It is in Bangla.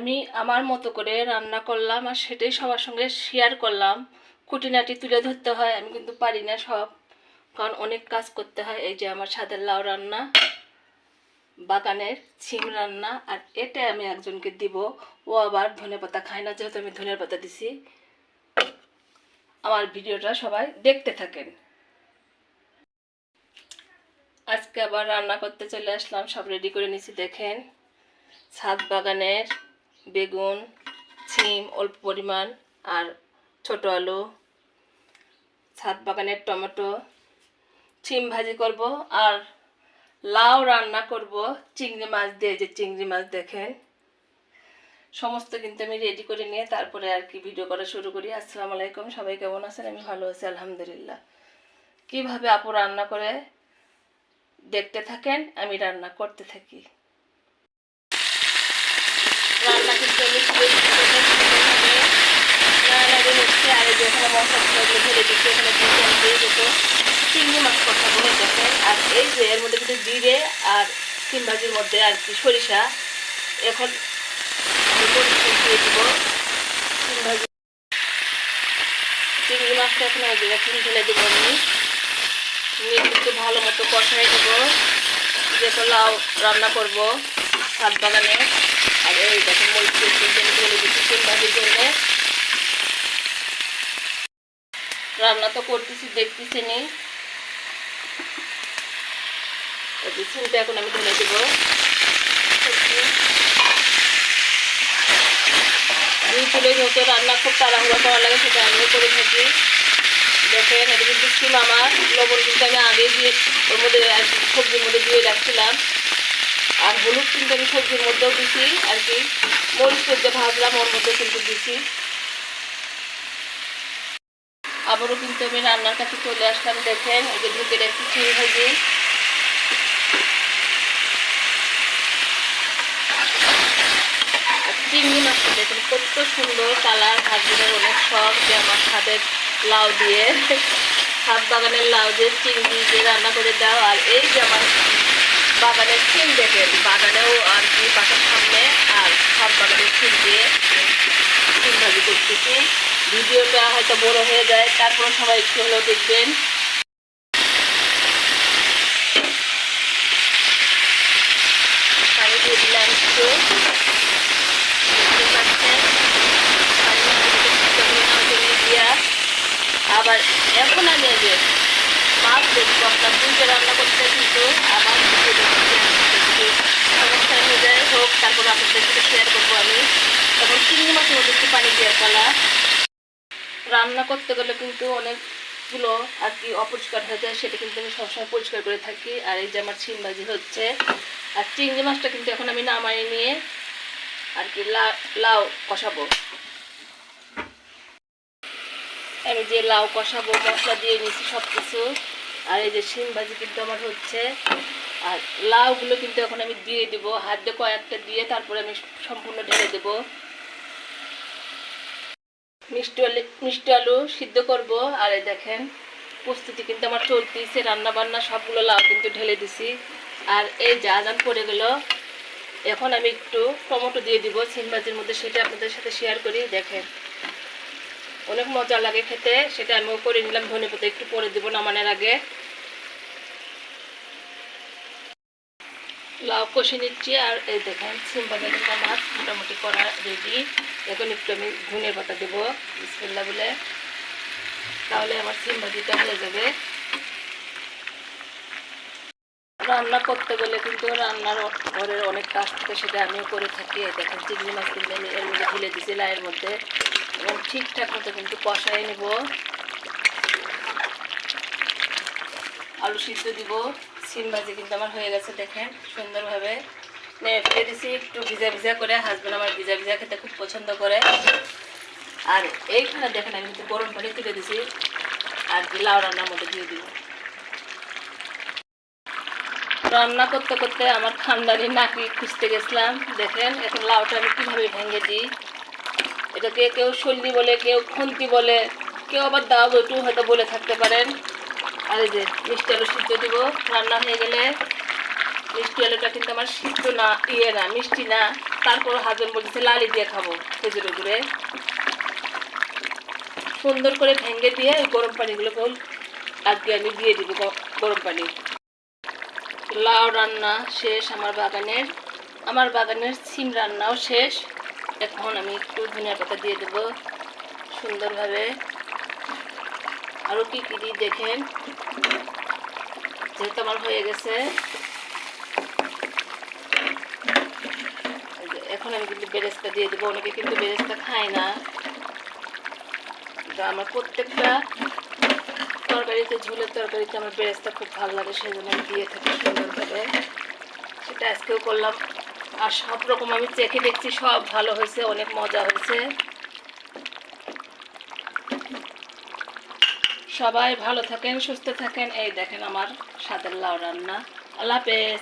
আমি আমার মতো করে রান্না করলাম আর সেটাই সবার সঙ্গে শেয়ার করলাম। খুঁটিনাটি তুলে ধরতে হয়, আমি কিন্তু পারি না সব। কারণ অনেক কাজ করতে হয়, এই যে আমার ছাদের লাউ রান্না, বাগানের ছিম রান্না, আর এটা আমি একজনকে দিব। ও আবার ধনে পাতা খায় না, যেহেতু আমি ধনের পাতা দিছি। আমার ভিডিওটা সবাই দেখতে থাকেন। আজকে আবার রান্না করতে চলে আসলাম, সব রেডি করে নিছি, দেখেন। ছাদ বাগানের বেগুন, ছিম অল্প পরিমাণ আর ছোট আলু, ছাদ বাগানের টমেটো। ছিম ভাজি করব আর লাউ রান্না করব, চিংড়ি মাছ দিয়ে যে চিংড়ি মাছ দেখেন। সমস্ত কিন্তু আমি রেডি করে নিয়ে তারপরে আর কি ভিডিও করা শুরু করি। আসসালামু আলাইকুম, সবাই কেমন আছেন? আমি ভালো আছি, আলহামদুলিল্লাহ। কীভাবে আপু রান্না করে দেখতে থাকেন? আমি রান্না করতে থাকি। যে চিংড়ি মাছ দেখেন আর এই যে মধ্যে কিন্তু জিরে আর সিম ভাজির মধ্যে আর কি সরিষা এখন দিয়ে দেবো ভাজি চিংড়ি মাছটা এখন ওই যে ঢেলে দেবো আমি নিয়ে একটু ভালো মতো কষাই দেবো যেহেতু লাউ রান্না করব ছাদ বাগানে আর এই দেখুন মরিচ দিয়ে ঢেলে দিচ্ছি সিম ভাজির জন্যে রান্না তো করতেছি, দেখতেছি নি। সিমটা এখন আমি ঢেলে দেবো। দুই চুলে যেহেতু রান্না খুব তাড়াহুড়ো করা লাগে, সেটা আমিও করে থাকি। দেখেন এটা কিন্তু সিম আমার, লবণ কিন্তু আমি আগে দিয়ে ওর মধ্যে সবজির মধ্যে দিয়ে রাখছিলাম। আর হলুদ কিন্তু আমি সবজির মধ্যেও দিছি, আর কি মরিচ সবজি ভাজলাম, ওর মধ্যে কিন্তু দিছি। আবারও কিন্তু আমি রান্নার কাছে চলে আসলাম, দেখেন, এই যে ঢুকে রাখছি চিড়ি ভাজি। চিংড়ি মাছটা দেখুন, কত সুন্দর কালার ভাজনের অনেক শখ যে আমার ছাদের লাউ দিয়ে ছাদ বাগানের লাউ দিয়ে চিংড়ি দিয়ে রান্না করে দাও। আর এই যে আমার বাগানের সিম দেখেন, বাগানেও আর কি বাসার সামনে আর ছাদ বাগানের সিম দিয়ে সিম ভাজি করতেছি। ভিডিওটা হয়তো বড় হয়ে যায়, তারপর সবাই একটু হলেও দেখবেন। আবার এখন আমি যে মাছ দেখি আপনার দুইটা রান্না করতে কিন্তু আবার সমস্যা হয়ে যায়। হোক, তারপর আপনাদের সাথে শেয়ার করব আমি। তখন চিংড়ি মাছের মধ্যে একটু পানি দেওয়ার পালা রান্না করতে গেলে কিন্তু অনেকগুলো আর কি অপরিষ্কার হয়ে যায়, সেটা কিন্তু আমি সবসময় পরিষ্কার করে থাকি। আর এই যে আমার ছিম ভাজি হচ্ছে, আর চিংড়ি মাছটা কিন্তু এখন আমি নামাই নিয়ে আর কি লাউ কষাবো। আমি যে লাউ কষাবো, মশলা দিয়ে নিয়েছি সব কিছু আর এই যে শিম ভাজি কিন্তু আমার হচ্ছে। আর লাউগুলো কিন্তু এখন আমি দিয়ে দিব, হাত দিয়ে কয়েকটা দিয়ে তারপরে আমি সম্পূর্ণ ঢেলে দেবো। মিষ্টি আলু মিষ্টি আলু সিদ্ধ করব। আর এই দেখেন, প্রস্তুতি কিন্তু আমার চলতেছে রান্না বান্না সবগুলো লাউ কিন্তু ঢেলে দিছি। আর এই যা আজান পড়ে গেল, এখন আমি একটু টমেটো দিয়ে দিব সিমবাজির মধ্যে সেটা আপনাদের সাথে শেয়ার করি, দেখেন। অনেক মজা লাগে খেতে, সেটা আমিও করে নিলাম, ধনে পাতা একটু পরে দেবো নামানোর আগে। লাউ কষে নিচ্ছি আর এই দেখেন সিম ভাজা মাছ মোটামুটি করা রেডি এখন একটু আমি ধনে পাতা দেবো বিসমিল্লা বলে। তাহলে আমার সিম ভাজিটা হয়ে যাবে। রান্না করতে গেলে কিন্তু রান্নার ঘরের অনেক কাজ থাকে, সেটা আমিও করে থাকি। দেখেন চিংড়ি মাছ কিন্তু আমি এর মধ্যে ঢেলে দিয়েছি লাইয়ের মধ্যে। এবং ঠিকঠাক মতো কিন্তু কষাই নেব। আলু সিদ্ধ দিব। সিম ভাজি কিন্তু আমার হয়ে গেছে দেখেন, সুন্দরভাবে। ফেলে দিছি, একটু ভিজা ভিজা করে হাজবেন্ড আমার ভিজা ভিজা খেতে খুব পছন্দ করে। আর এইখানে দেখেন আমি কিন্তু গরম পানি তুলে দিছি, আর লাউ রান্নার মধ্যে দিয়ে দিব। রান্না করতে করতে আমার খানদানি নাকি খুঁজতে গেছিলাম, দেখেন এখন লাউটা আমি কীভাবে ভেঙে দিই। এটাকে কেউ সল্লি বলে, কেউ খুন্তি বলে, কেউ আবার দাও বটু হয়তো বলে থাকতে পারেন। আর এই যে মিষ্টি আলু সিদ্ধ দিব, রান্না হয়ে গেলে মিষ্টি আলুটা কিন্তু আমার সিদ্ধ না ইয়ে না, মিষ্টি না। তারপর হাজবেন্ড বলতেছে, লালি দিয়ে খাব খেজুর গুড়ে। সুন্দর করে ভেঙে দিয়ে ওই গরম পানিগুলোকে আজকে আমি দিয়ে দিব গরম পানি। লাউ রান্না শেষ আমার বাগানের। আমার বাগানের সিম রান্নাও শেষ। এখন আমি একটু ধনিয়া পাতা দিয়ে দেবো সুন্দরভাবে। আরও কী কী দিই দেখেন। যেহেতু আমার হয়ে গেছে। এখন আমি কিন্তু বেরেস্তা দিয়ে দেবো। অনেকে কিন্তু বেরেস্তা খায় না। আমার প্রত্যেকটা তরকারিতে, ঝোলের তরকারিতে আমার বেরেস্তা খুব ভালো লাগে। সেই জন্য আমি দিয়ে থাকি সুন্দরভাবে। সেটা আজকেও করলাম। আর সব রকম আমি চেখে দেখছি, সব ভালো হয়েছে, অনেক মজা হয়েছে। সবাই ভালো থাকেন সুস্থ থাকেন। এই দেখেন আমার সাদের লাউ রান্না। আল্লাহ হাফেজ।